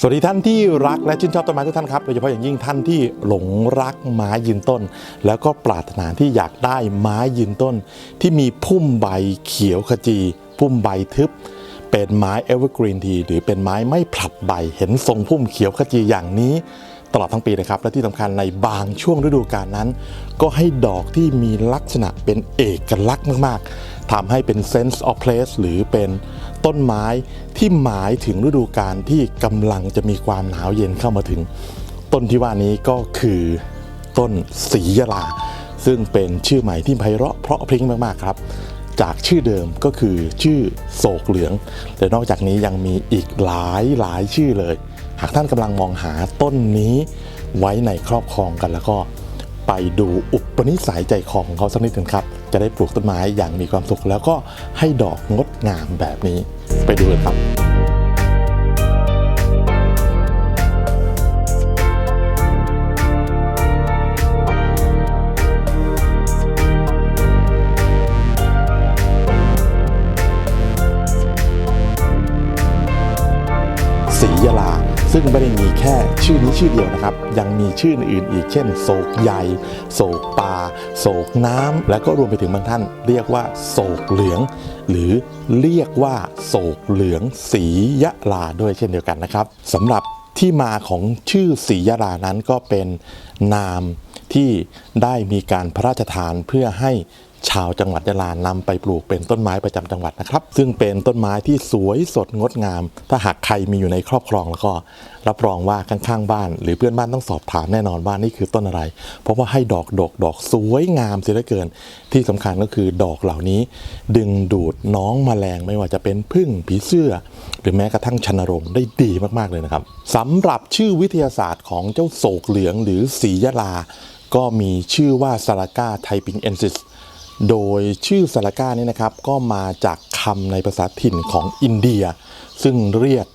สวัสดีท่านที่รักและชื่นชอบต้นไม้ทุกท่านครับโดยเฉพาะอย่างยิ่งท่านที่หลงรักไม้ยืนต้น แล้วก็ปรารถนาที่อยากได้ไม้ยืนต้น ที่มีพุ่มใบเขียวขจีพุ่มใบทึบ เป็นไม้เอเวอร์กรีนทีหรือเป็นไม้ไม่ผลัดใบเห็นทรงพุ่มเขียวขจีอย่างนี้ ตลอดทั้งปีนะครับและที่สำคัญในบางช่วงฤดูกาลนั้น ก็ให้ดอกที่มีลักษณะเป็นเอกลักษณ์มากๆ ทำให้เป็น sense of place หรือเป็นต้นไม้ที่หมายถึงฤดูกาลที่กำลังจะมีความหนาวเย็นเข้ามาถึง ต้นที่ว่านี้ก็คือต้นสียลา ซึ่งเป็นชื่อใหม่ที่ไพเราะเพราะพริ้งมากๆครับ จากชื่อเดิมก็คือชื่อโศกเหลือง แต่นอกจากนี้ยังมีอีกหลายหลายชื่อเลย หากท่านกำลังมองหาต้นนี้ไว้ในครอบครองกันแล้วก็ไปดูอุปนิสัยใจคอของเขาสักนิดหนึ่งครับ จะได้ปลูกต้นไม้อย่างมีความสุข แล้วก็ให้ดอกงดงามแบบนี้ ไปดูกันครับศรียาลา ซึ่งไม่ได้มีแค่ชื่อนี้ชื่อเดียวนะครับ ยังมีชื่ออื่นอีกเช่น โศกใหญ่ โศกปา โศกน้ำและก็รวมไปถึงบางท่านเรียกว่า โศกเหลือง หรือเรียกว่า โศกเหลืองสียะลาด้วยเช่นเดียวกันนะครับสำหรับที่มาของชื่อศรียะลานั้นก็เป็นนามที่ได้มีการพระราชทานเพื่อให้ ชาวจังหวัดยะลานำไปปลูกเป็นต้นไม้ประจำจังหวัดนะครับ ซึ่งเป็นต้นไม้ที่สวยสดงดงาม ถ้าหากใครมีอยู่ในครอบครองแล้วก็ รับรองว่าข้างๆบ้าน หรือเพื่อนบ้านต้องสอบถามแน่นอนว่านี่คือต้นอะไร เพราะว่าให้ดอกดอกดอกสวยงามเสียเหลือเกิน ที่สำคัญก็คือดอกเหล่านี้ ดึงดูดน้องแมลงไม่ว่าจะเป็นพึ่งผีเสื้อ หรือแม้กระทั่งชนรงได้ดีมากๆเลยนะครับสำหรับชื่อวิทยาศาสตร์ของเจ้าโศกเหลืองหรือสียะลา ก็มีชื่อว่าซาลากาไทปิงเอนซิส โดยชื่อซาลก้านี่นะครับก็มาจากคำในภาษาถิ่นของอินเดีย ซึ่งเรียก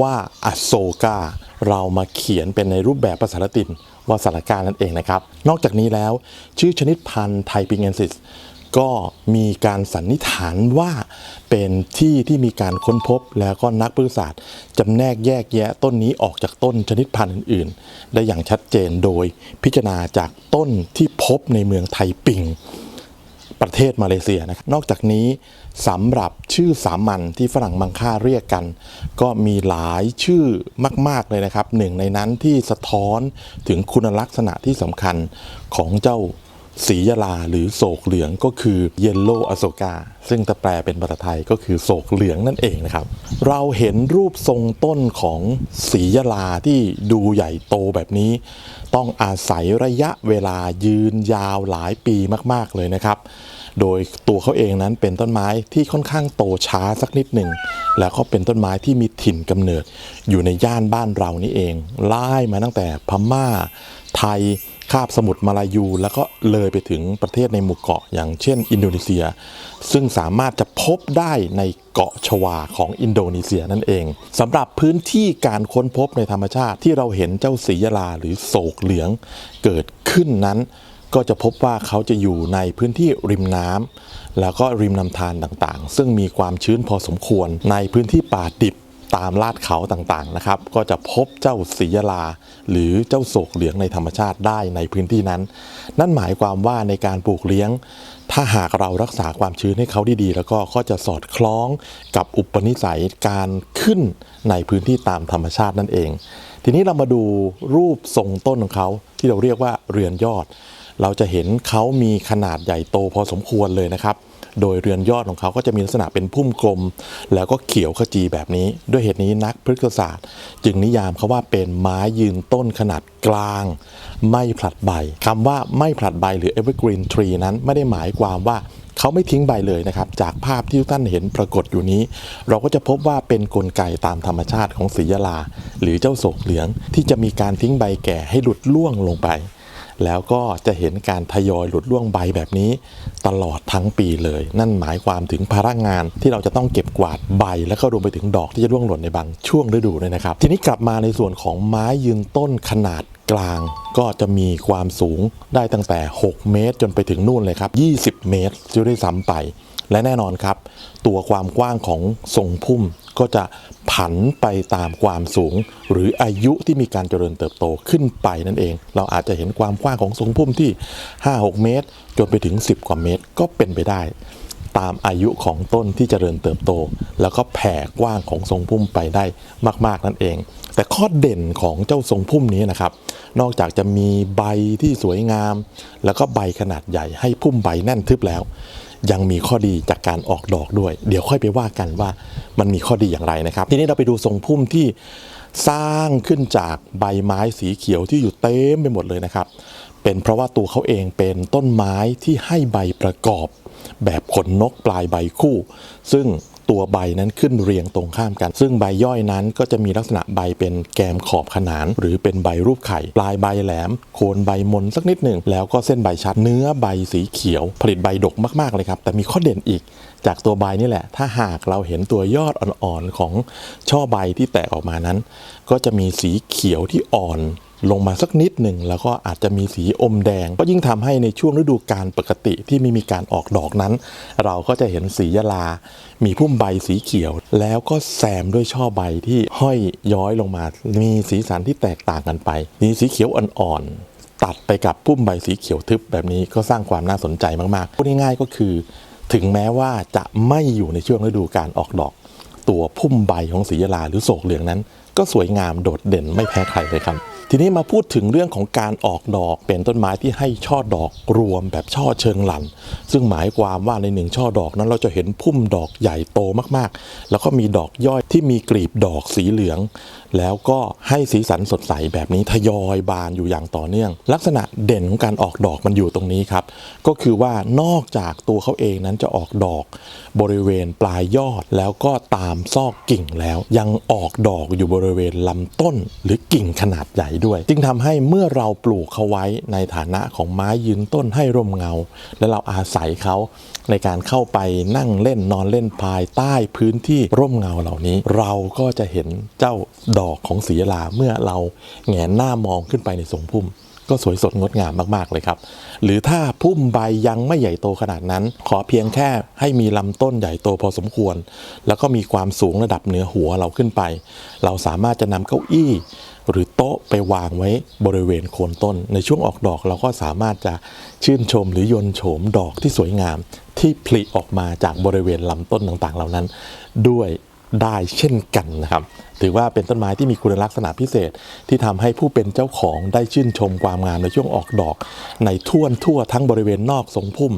ว่าอโศกาเรามาเขียนเป็นในรูปแบบภาษาละตินว่าซาลก้านั่นเองนะครับ นอกจากนี้แล้วชื่อชนิดพันธุ์ไทปิงเอนซิสก็มีการสันนิษฐานว่าเป็นที่ที่มีการค้นพบแล้วก็นักพฤกษศาสตร์จำแนกแยกแยะต้นนี้ออกจากต้นชนิดพันธุ์อื่น ๆ ได้อย่างชัดเจนโดยพิจารณาจากต้นที่พบในเมืองไทปิง ประเทศมาเลเซียนะครับนอกจากนี้สำหรับชื่อสามัญที่ฝรั่งมังค่าเรียกกัน ก็มีหลายชื่อมาก ๆ เลยนะครับหนึ่งในนั้นที่สะท้อนถึงคุณลักษณะที่สำคัญของเจ้าสียลาหรือโศกเหลืองก็คือเยลโลอโศกาซึ่งถ้าแปลเป็นภาษาไทยก็คือโศกเหลืองนั่นเองนะครับ เราเห็นรูปทรงต้นของสียลาที่ดูใหญ่โตแบบนี้ ต้องอาศัยระยะเวลายืนยาวหลายปีมาก ๆ เลยนะครับ โดยตัวเขาเองนั้นเป็นต้นไม้ที่ค่อนข้างโตช้าสักนิดหนึ่ง แล้วก็เป็นต้นไม้ที่มีถิ่นกำเนิดอยู่ในย่านบ้านเรานี่เองไล่มาตั้งแต่พม่าไทย คาบสมุทรมาลายู แล้วก็เลยไปถึงประเทศในหมู่เกาะอย่างเช่นอินโดนีเซีย ซึ่งสามารถจะพบได้ในเกาะชวาของอินโดนีเซียนั่นเองสำหรับพื้นที่การค้นพบในธรรมชาติที่เราเห็นเจ้าสียลาหรือโศกเหลืองเกิดขึ้นนั้น ก็จะพบว่าเขาจะอยู่ในพื้นที่ริมน้ำแล้วก็ริมลำธารต่างๆ ซึ่งมีความชื้นพอสมควรในพื้นที่ป่าดิบ ตามลาดเขาต่างๆนะครับ ก็จะพบเจ้าสียลา หรือเจ้าโศกเหลืองในธรรมชาติได้ในพื้นที่นั้น นั่นหมายความว่าในการปลูกเลี้ยง ถ้าหากเรารักษาความชื้นให้เขาดีๆ แล้วก็ก็จะสอดคล้องกับอุปนิสัยการขึ้นในพื้นที่ตามธรรมชาตินั่นเอง ทีนี้เรามาดูรูปทรงต้นของเขาที่เราเรียกว่าเรือนยอด เราจะเห็นเขามีขนาดใหญ่โตพอสมควรเลยนะครับ โดยเรือนยอดของเขาก็จะมีลักษณะเป็นพุ่มกลม แล้วก็เขียวขจีแบบนี้ ด้วยเหตุนี้นักพฤกษศาสตร์ จึงนิยามเขาว่าเป็นไม้ยืนต้นขนาดกลาง ไม่ผลัดใบคำว่าไม่ผลัดใบหรือ evergreen tree นั้นไม่ได้หมายความว่าเขาไม่ทิ้งใบเลยนะครับ จากภาพที่ทุกท่านเห็นปรากฏอยู่นี้ เราก็จะพบว่าเป็นนกลไกตามธรรมชาติของสียลา หรือเจ้าโศกเหลืองที่จะมีการทิ้งใบแก่ให้หลุดล่วงลงไป แล้วก็จะเห็นการทยอยหลุดล่วงใบแบบนี้ ตลอดทั้งปีเลย นั่นหมายความถึงภาระงานที่เราจะต้องเก็บกวาดใบ แล้วก็รวมไปถึงดอกที่จะร่วงหล่นในบางช่วงฤดูด้วยนะครับ ทีนี้กลับมาในส่วนของไม้ยืนต้นขนาดกลางก็จะมีความสูงได้ตั้งแต่ 6 เมตร จนไปถึงนู่นเลยครับ 20 เมตรจะได้ซ้ำไป และแน่นอนครับ ตัวความกว้างของทรงพุ่ม ก็จะผันไปตามความสูง หรืออายุที่มีการเจริญเติบโตขึ้นไปนั่นเอง เราอาจจะเห็นความกว้างของทรงพุ่มที่ 5-6 เมตร จนไปถึง 10 กว่าเมตรก็เป็นไปได้ ตามอายุของต้นที่เจริญเติบโต แล้วก็แผ่กว้างของทรงพุ่มไปได้มาก ๆ นั่นเอง แต่ข้อเด่นของเจ้าทรงพุ่มนี้นะครับ นอกจากจะมีใบที่สวยงาม แล้วก็ใบขนาดใหญ่ให้พุ่มใบแน่นทึบแล้ว ยังมีข้อดีจากการออกดอกด้วย เดี๋ยวค่อยไปว่ากันว่ามันมีข้อดีอย่างไรนะครับ ทีนี้เราไปดูทรงพุ่มที่สร้างขึ้นจากใบไม้สีเขียวที่อยู่เต็มไปหมดเลยนะครับ เป็นเพราะว่าตัวเขาเองเป็นต้นไม้ที่ให้ใบประกอบ แบบขนนกปลายใบคู่ ซึ่ง ตัวใบนั้นขึ้นเรียงตรงข้ามกัน ซึ่งใบย่อยนั้นก็จะมีลักษณะใบเป็นแกมขอบขนาน หรือเป็นใบรูปไข่ ปลายใบแหลม โคนใบมนสักนิดหนึ่งแล้วก็เส้นใบชัดเนื้อใบสีเขียว ผลิตใบดกมากๆเลยครับ แต่มีข้อเด่นอีกจากตัวใบนี่แหละ ถ้าหากเราเห็นตัวยอดอ่อนๆของช่อใบที่แตกออกมานั้น ก็จะมีสีเขียวที่อ่อน ลงมาสักนิดหนึ่งแล้วก็อาจจะมีสีอมแดง ก็ยิ่งทำให้ในช่วงฤดูกาลปกติที่ไม่มีการออกดอกนั้น เราก็จะเห็นสียะลา มีพุ่มใบสีเขียว แล้วก็แซมด้วยช่อใบที่ห้อยย้อยลงมา มีสีสันที่แตกต่างกันไปมีสีเขียวอ่อนๆตัดไปกับพุ่มใบสีเขียวทึบแบบนี้ก็สร้างความน่าสนใจมากๆพูดง่ายๆก็คือ ถึงแม้ว่าจะไม่อยู่ในช่วงฤดูการออกดอก ตัวพุ่มใบของสียะลาหรือโศกเหลืองนั้น ก็สวยงามโดดเด่นไม่แพ้ใครเลยครับ ทีนี้มาพูดถึงเรื่องของการออกดอกเป็นต้นไม้ที่ให้ช่อดอกรวมแบบช่อเชิงหลัน ซึ่งหมายความว่าในหนึ่งช่อดอกนั้นเราจะเห็นพุ่มดอกใหญ่โตมากๆ แล้วก็มีดอกย่อยที่มีกลีบดอกสีเหลือง แล้วก็ให้สีสันสดใสแบบนี้ทยอยบานอยู่อย่างต่อเนื่อง ลักษณะเด่นของการออกดอกมันอยู่ตรงนี้ครับ ก็คือว่านอกจากตัวเขาเองนั้นจะออกดอก บริเวณปลายยอดแล้วก็ตามซอกกิ่งแล้ว ยังออกดอกอยู่บริเวณลำต้นหรือกิ่งขนาดใหญ่ด้วย จึงทำให้เมื่อเราปลูกเขาไว้ในฐานะของไม้ยืนต้นให้ร่มเงา และเราอาศัยเขาในการเข้าไปนั่งเล่นนอนเล่นภายใต้พื้นที่ร่มเงาเหล่านี้ เราก็จะเห็นเจ้าดอกของสีลาเมื่อเราแหงนหน้ามองขึ้นไปในทรงพุ่ม ก็สวยสดงดงามมากๆเลยครับ หรือถ้าพุ่มใบยังไม่ใหญ่โตขนาดนั้น ขอเพียงแค่ให้มีลำต้นใหญ่โตพอสมควร แล้วก็มีความสูงระดับเหนือหัวเราขึ้นไป เราสามารถจะนำเก้าอี้หรือโต๊ะไปวางไว้บริเวณโคนต้น ในช่วงออกดอกเราก็สามารถจะชื่นชมหรือยนโฉมดอกที่สวยงาม ที่ผลิออกมาจากบริเวณลำต้นต่างๆ เหล่านั้น ด้วย ได้เช่นกันนะครับ ถือว่าเป็นต้นไม้ที่มีคุณลักษณะพิเศษ ที่ทำให้ผู้เป็นเจ้าของได้ชื่นชมความงามในช่วงออกดอก ในท่วนทั่วทั้งบริเวณนอกทรงพุ่ม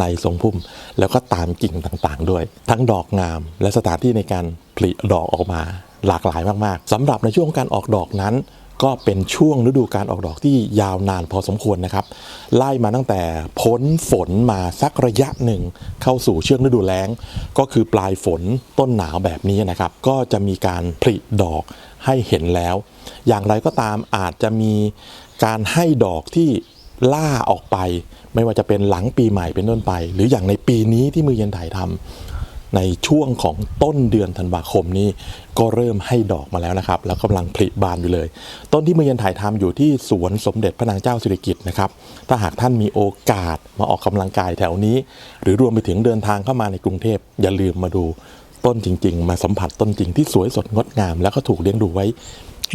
ในทรงพุ่ม แล้วก็ตามกิ่งต่างๆ ด้วย ทั้งดอกงาม และสถานที่ในการผลิดอกออกมาหลากหลายมากๆสำหรับในช่วงการออกดอกนั้น ก็เป็นช่วงฤดูการออกดอกที่ยาวนานพอสมควรนะครับ ไล่มาตั้งแต่พ้นฝนมาสักระยะหนึ่ง เข้าสู่ช่วงฤดูแล้ง ก็คือปลายฝนต้นหนาวแบบนี้นะครับ ก็จะมีการผลิดอกให้เห็นแล้ว อย่างไรก็ตามอาจจะมีการให้ดอกที่ล่าออกไป ไม่ว่าจะเป็นหลังปีใหม่เป็นต้นไป หรืออย่างในปีนี้ที่มือเย็นถ่ายทำ ในช่วงของต้นเดือนธันวาคมนี้ก็เริ่มให้ดอกมาแล้วนะครับ แล้วกำลังผลิบานอยู่เลย ต้นที่มือเยนถ่ายทำอยู่ที่สวนสมเด็จพระนางเจ้าสิริกิติ์นะครับ ถ้าหากท่านมีโอกาสมาออกกำลังกายแถวนี้ หรือรวมไปถึงเดินทางเข้ามาในกรุงเทพอย่าลืมมาดูต้นจริง ๆ มาสัมผัสต้นจริงที่สวยสดงดงาม แล้วก็ถูกเลี้ยงดูไว้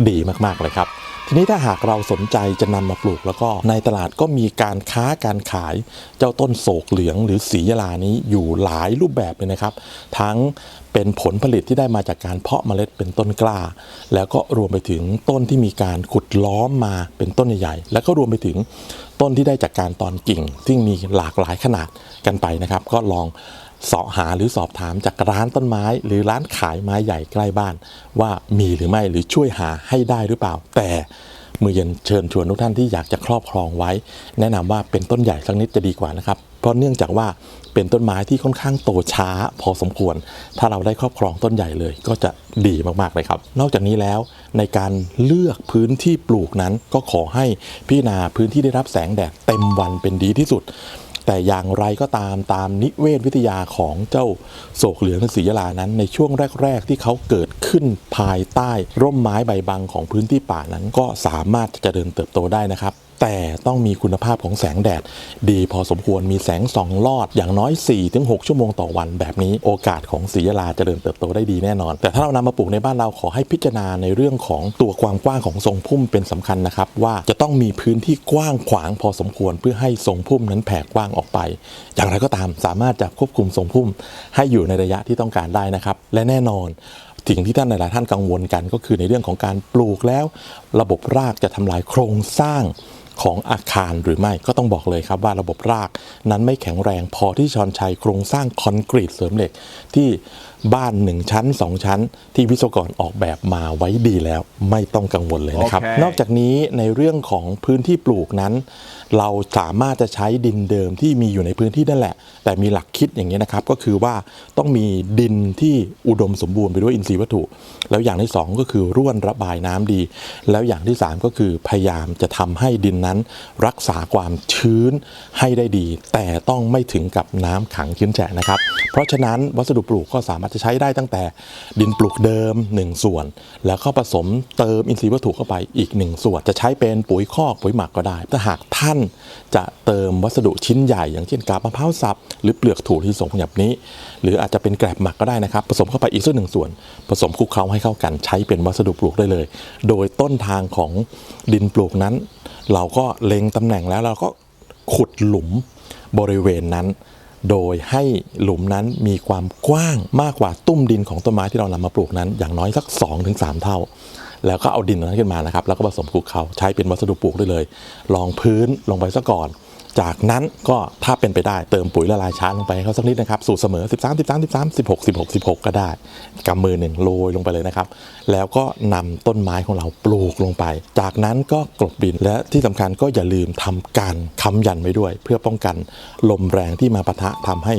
ดีมากๆเลยครับ ทีนี้ถ้าหากเราสนใจจะนำมาปลูกแล้วก็ในตลาดก็มีการค้าการขายเจ้าต้นโศกเหลืองหรือสียลานี้อยู่หลายรูปแบบเลยนะครับ ทั้งเป็นผลผลิตที่ได้มาจากการเพาะเมล็ดเป็นต้นกล้า แล้วก็รวมไปถึงต้นที่มีการขุดล้อมมาเป็นต้นใหญ่ๆแล้วก็รวมไปถึงต้นที่ได้จากการตอนกิ่ง ซึ่งมีหลากหลายขนาดกันไปนะครับ ก็ลอง สาะหาหรือสอบถามจากร้านต้นไม้ หรือร้านขายไม้ใหญ่ใกล้บ้าน ว่ามีหรือไม่หรือช่วยหาให้ได้หรือเปล่า แต่มือเย็นเชิญชวนทุกท่านที่อยากจะครอบครองไว้ แนะนำว่าเป็นต้นใหญ่สักนิดจะดีกว่านะครับ เพราะเนื่องจากว่าเป็นต้นไม้ที่ค่อนข้างโตช้าพอสมควร ถ้าเราได้ครอบครองต้นใหญ่เลยก็จะดีมากๆเลยครับ นอกจากนี้แล้วในการเลือกพื้นที่ปลูกนั้นก็ขอให้พิจารณาพื้นที่ได้รับแสงแดดเต็มวันเป็นดีที่สุด แต่อย่างไรก็ตามตามนิเวศวิทยาของเจ้าโศกเหลืองศรียลานั้น ในช่วงแรก ๆ ที่เขาเกิดขึ้นภายใต้ ร่มไม้ใบบังของพื้นที่ป่านั้นก็สามารถจะเจริญเติบโตได้นะครับ แต่ต้องมีคุณภาพของแสงแดด ดีพอสมควรมีแสงส่องลอดอย่างน้อย 4-6 ชั่วโมงต่อวันแบบนี้โอกาสของสียาลาเจริญเติบโตได้ดีแน่นอน แต่ถ้าเรานำมาปลูกในบ้านเราขอให้พิจารณาในเรื่องของตัวความกว้างของทรงพุ่มเป็นสำคัญนะครับ ว่าจะต้องมีพื้นที่กว้างขวางพอสมควร เพื่อให้ทรงพุ่มนั้นแผ่กว้างออกไป อย่างไรก็ตามสามารถจะควบคุมทรงพุ่ม ให้อยู่ในระยะที่ต้องการได้นะครับและแน่นอนสิ่งที่ท่านหลายท่านกังวลกันก็คือในเรื่องของการปลูกแล้ว ระบบรากจะทำลายโครงสร้าง ของอาคารหรือไม่ก็ต้องบอกเลยครับว่าระบบรากนั้นไม่แข็งแรงพอที่ชอนชัยโครงสร้างคอนกรีตเสริมเหล็กที่บ้าน1ชั้น2ชั้น ที่วิศวกรออกแบบมาไว้ดีแล้วไม่ต้องกังวลเลยนะครับโอเคนอกจากนี้ในเรื่องของพื้นที่ปลูกนั้น เราสามารถจะใช้ดินเดิมที่มีอยู่ในพื้นที่นั่นแหละ แต่มีหลักคิดอย่างนี้ยนะครับ ก็คือว่าต้องมีดินที่อุดมสมบูรณ์ไปด้วยอินทรีย์วัตถุ แล้วอย่างที่สองก็คือร่วนระบายน้ำดี แล้วอย่างที่สามก็คือพยายามจะทำให้ดินนั้น รักษาความชื้นให้ได้ดี แต่ต้องไม่ถึงกับน้ำขังชื้นแฉะนะครับ เพราะฉะนั้นวัสดุปลูกก็สามารถจะใช้ได้ตั้งแต่ดินปลูกเดิม 1 ส่วน แล้วก็ผสมเติมอินทรีย์วัตถุเข้าไปอีก 1 ส่วน จะใช้เป็นปุ๋ยคอกปุ๋ยหมักก็ได้ ถ้าหากท่านจะเติมวัสดุชิ้นใหญ่ อย่างเช่นกาบมะพร้าวสับหรือเปลือกถั่วที่ส่งแบบนี้ หรืออาจจะเป็นแกลบหมักก็ได้นะครับ ผสมเข้าไปอีกสักหนึ่งส่วน ผสมคลุกเคล้าให้เข้ากันใช้เป็นวัสดุปลูกได้เลย โดยต้นทางของดินปลูกนั้น เราก็เล็งตำแหน่งแล้วเราก็ขุดหลุมบริเวณนั้น โดยให้หลุมนั้นมีความกว้างมากกว่าตุ้มดินของต้นไม้ที่เรานำมาปลูกนั้น อย่างน้อยสัก 2-3 เท่า แล้วก็เอาดินนั้นขึ้นมานะครับ แล้วก็ผสมคลุกเข้าใช้เป็นวัสดุปลูกได้เลยรองพื้นลงไปซะก่อน จากนั้นก็ถ้าเป็นไปได้เติมปุ๋ยละลายช้าลงไปให้เขาสักนิดนะครับ สูตรเสมอ 13 13 13 16 16 16 ก็ได้กำมือหนึ่งโรยลงไปเลยนะครับ แล้วก็นำต้นไม้ของเราปลูกลงไป จากนั้นก็กลบดินและที่สำคัญก็อย่าลืมทำการค้ำยันไว้ด้วย เพื่อป้องกันลมแรงที่มาปะทะทำให้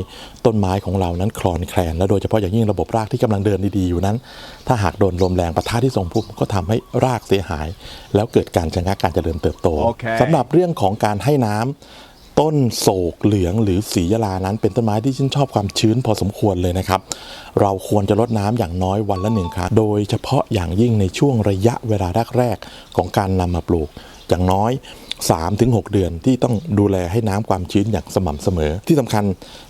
ต้นไม้ของเรานั้นคลอนแคลนและโดยเฉพาะอย่างยิ่งระบบรากที่กำลังเดินดีๆอยู่นั้น ถ้าหากโดนลมแรงปะทะที่ทรงพุ่มก็ทำให้รากเสียหาย แล้วเกิดการชะงักการเจริญเติบโตโอเคสำหรับเรื่องของการให้น้ำ ต้นโศกเหลืองหรือสียาลานั้น เป็นต้นไม้ที่ชื่นชอบความชื้นพอสมควรเลยนะครับ เราควรจะรดน้ำอย่างน้อยวันละหนึ่งครั้ง โดยเฉพาะอย่างยิ่งในช่วงระยะเวลาแรกๆของการนำมาปลูก อย่างน้อย 3-6 เดือนที่ต้องดูแลให้น้ำความชื้นอย่างสม่ำเสมอ ที่สำคัญ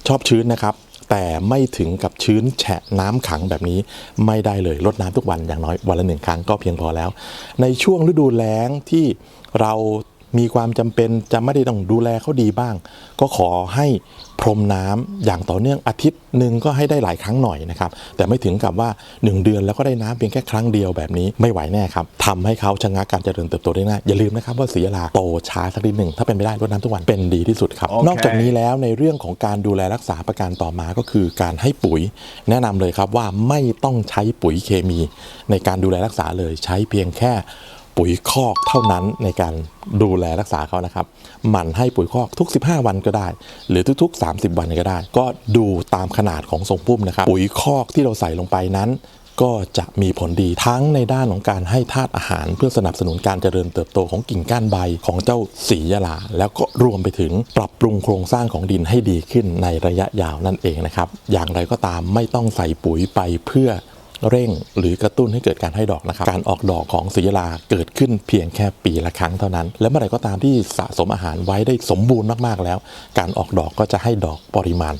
ชอบชื้นนะครับแต่ไม่ถึงกับชื้นแฉะน้ำขังแบบนี้ไม่ได้เลยลดน้ำทุกวันอย่างน้อยวันละหนึ่งครั้งก็เพียงพอแล้ว ในช่วงฤดูแล้งที่เรา มีความจำเป็นจะไม่ได้ต้องดูแลเขาดีบ้าง ก็ขอให้พรมน้ำอย่างต่อเนื่องอาทิตย์หนึ่งก็ให้ได้หลายครั้งหน่อยนะครับ แต่ไม่ถึงกับว่า 1 เดือนแล้วก็ได้น้ำเพียงแค่ครั้งเดียวแบบนี้ไม่ไหวแน่ครับทำให้เขาชะงักการเจริญเติบโตได้ง่ายอย่าลืมนะครับว่าสียาลาโตช้าสักนิดหนึ่งถ้าเป็นไปได้รดน้ำทุกวันเป็นดีที่สุดครับโอเคนอกจากนี้แล้วในเรื่องของการดูแลรักษาประการต่อมาก็คือการให้ปุ๋ย แนะนำเลยครับว่าไม่ต้องใช้ปุ๋ยเคมี ในการดูแลรักษาเลยใช้เพียงแค่ ปุ๋ยคอกเท่านั้นในการดูแลรักษาเขานะครับหมั่นให้ปุ๋ยคอกทุก 15 วันก็ได้ หรือทุก ๆ 30 วันก็ได้ ก็ดูตามขนาดของทรงพุ่มนะครับ ปุ๋ยคอกที่เราใส่ลงไปนั้น ก็จะมีผลดีทั้งในด้านของการให้ธาตุอาหาร เพื่อสนับสนุนการเจริญเติบโตของกิ่งก้านใบของเจ้าสียาลา แล้วก็รวมไปถึงปรับปรุงโครงสร้างของดินให้ดีขึ้นในระยะยาวนั่นเองนะครับอย่างไรก็ตามไม่ต้องใส่ปุ๋ยไปเพื่อ เร่งหรือกระตุ้นให้เกิดการให้ดอกนะครับการออกดอกของสียาลาเกิดขึ้นเพียงแค่ปีละครั้งเท่านั้น และเมื่อไหร่ก็ตามที่สะสมอาหารไว้ได้สมบูรณ์มากๆแล้ว การออกดอกก็จะให้ดอกปริมาณ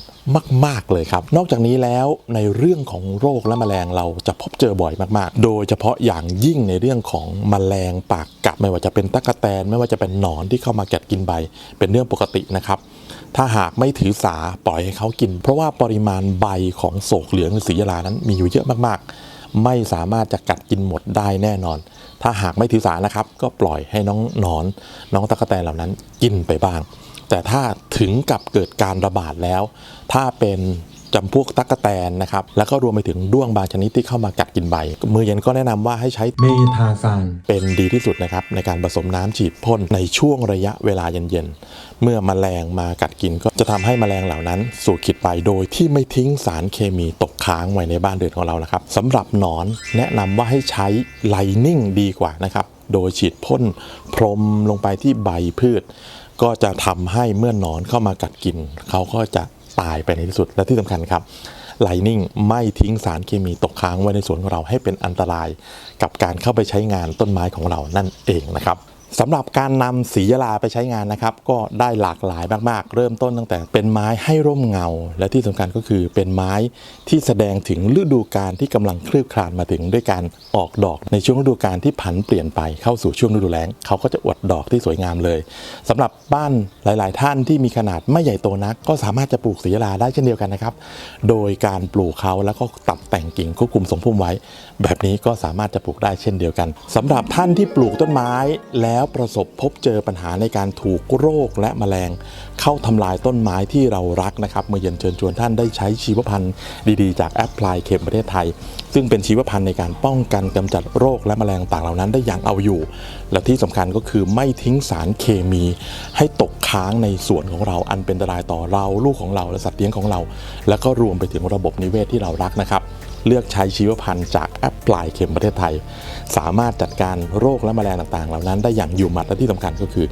มาก ๆ เลยครับ นอกจากนี้แล้วในเรื่องของโรคและแมลงเราจะพบเจอบ่อยมากๆ โดยเฉพาะอย่างยิ่งในเรื่องของแมลงปากกัดไม่ว่าจะเป็นตั๊กแตน ไม่ว่าจะเป็นหนอนที่เข้ามากัดกินใบ เป็นเรื่องปกตินะครับถ้าหากไม่ถือสาปล่อยให้เขากิน เพราะว่าปริมาณใบของโศกเหลืองหรือสียาลานั้นมีอยู่เยอะมากๆ ไม่สามารถจะกัดกินหมดได้แน่นอน ถ้าหากไม่ถือสานะครับ ก็ปล่อยให้น้องหนอน น้องตะกแตนเหล่านั้นกินไปบ้าง แต่ถ้าถึงกับเกิดการระบาดแล้ว ถ้าเป็น จำพวกตั๊กแตนนะครับ แล้วก็รวมไปถึงด้วงบางชนิดที่เข้ามากัดกินใบ มือเย็นก็แนะนำว่าให้ใช้เมทาซานเป็นดีที่สุดนะครับ ในการผสมน้ำฉีดพ่นในช่วงระยะเวลาเย็นๆ เมื่อมแมลงมากัดกินก็จะทำให้แมลงเหล่านั้น สูดขิดไปโดยที่ไม่ทิ้งสารเคมีตกค้างไว้ในบ้านเรือนของเรานะครับสำหรับหนอนแนะนำว่าให้ใช้ไลนิ่งดีกว่านะครับโดยฉีดพ่นพรมลงไปที่ใบพืช ก็จะทำให้เมื่อหนอนเข้ามากัดกิน เขาก็จะ ตายไปในที่สุดและที่สำคัญครับไลนิ่งไม่ทิ้งสารเคมีตกค้างไว้ในสวนของเราให้เป็นอันตราย กับการเข้าไปใช้งานต้นไม้ของเรานั่นเองนะครับ สำหรับการนำสียาลาไปใช้งานนะครับ ก็ได้หลากหลายมาก ๆ เริ่มต้นตั้งแต่เป็นไม้ให้ร่มเงา และที่สำคัญก็คือเป็นไม้ที่แสดงถึงฤดูกาลที่กำลังคลืบคลานมาถึงด้วยการออกดอกในช่วงฤดูกาลที่ผันเปลี่ยนไปเข้าสู่ช่วงฤดูแล้งเขาก็จะอวดดอกที่สวยงามเลยสำหรับบ้านหลาย ๆ ท่านที่มีขนาดไม่ใหญ่โตนัก ก็สามารถจะปลูกสียาลาได้เช่นเดียวกันนะครับ โดยการปลูกเขาแล้วก็ตัดแต่งกิ่งควบคุมสมพุ่มไว้ แบบนี้ก็สามารถจะปลูกได้เช่นเดียวกันสำหรับท่านที่ปลูกต้นไม้แล้วแล้วประสบพบเจอปัญหาในการถูกโรคและแมลง เข้าทำลายต้นไม้ที่เรารักนะครับเมื่อเย็นเชิญชวนท่านได้ใช้ชีวพันธุ์ดีๆ จากแอปพลายเข็มประเทศไทย ซึ่งเป็นชีวพันธุ์ในการป้องกันกำจัดโรคและแมลงต่างเหล่านั้นได้อย่างเอาอยู่ และที่สำคัญก็คือไม่ทิ้งสารเคมี ให้ตกค้างในสวนของเราอันเป็นอันตรายต่อเราลูกของเราและสัตว์เลี้ยงของเรา แล้วก็รวมไปถึงระบบนิเวศที่เรารักนะครับ เลือกใช้ชีวพันธุ์จากแอปพลายเข็มประเทศไทย สามารถจัดการโรคและแมลงต่างๆ เหล่านั้นได้อย่างอยู่หมัดและที่สำคัญก็คือ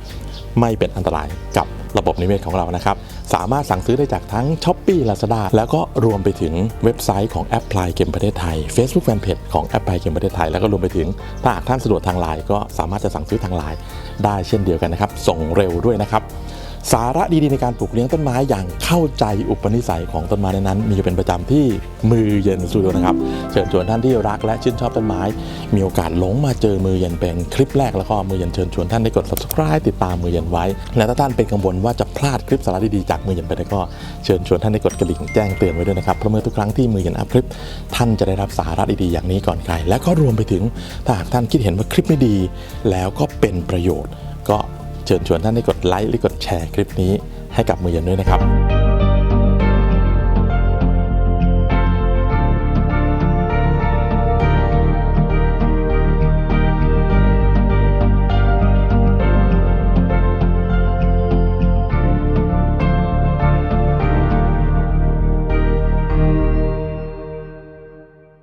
ไม่เป็นอันตรายกับระบบนิเวศของเรานะครับ สามารถสั่งซื้อได้จากทั้ง s h อ p e e Lazada แล้วก็รวมไปถึงเว็บไซต์ของแอปพลายเกมประเทศไทย Facebook Fanpage ของแอปพลายเกมประเทศไทย แล้วก็รวมไปถึงถ้าหากท่านสะดวกทางไลน์ก็สามารถจะสั่งซื้อทางไลน์ได้เช่นเดียวกันนะครับ ส่งเร็วด้วยนะครับ สาระดีๆในการปลูกเลี้ยงต้นไม้อย่างเข้าใจอุปนิสัยของต้นไม้นั้นๆมีอยู่เป็นประจำที่มือเย็นสตูดิโอนะครับ เชิญชวนท่านที่รักและชื่นชอบต้นไม้ มีโอกาสหลงมาเจอมือเย็นเป็นคลิปแรกแล้วก็มือเย็นเชิญชวนท่านได้กด subscribe ติดตามมือเย็นไว้ และถ้าท่านเป็นกังวลว่าจะพลาดคลิปสาระดีๆจากมือเย็นไปแล้วก็เชิญชวนท่านได้กดกระดิ่งแจ้งเตือนไว้ด้วยนะครับเพราะเมื่อทุกครั้งที่มือเย็นอัพคลิป ท่านจะได้รับสาระดีๆอย่างนี้ก่อนใครและก็รวมไปถึงถ้าหากท่านคิดเห็นว่าคลิปไม่ดี แล้วก็เป็นประโยชน์ก็ เชิญชวนท่านให้กดไลค์หรือกดแชร์คลิปนี้ให้กับมือเย็นด้วยนะครับ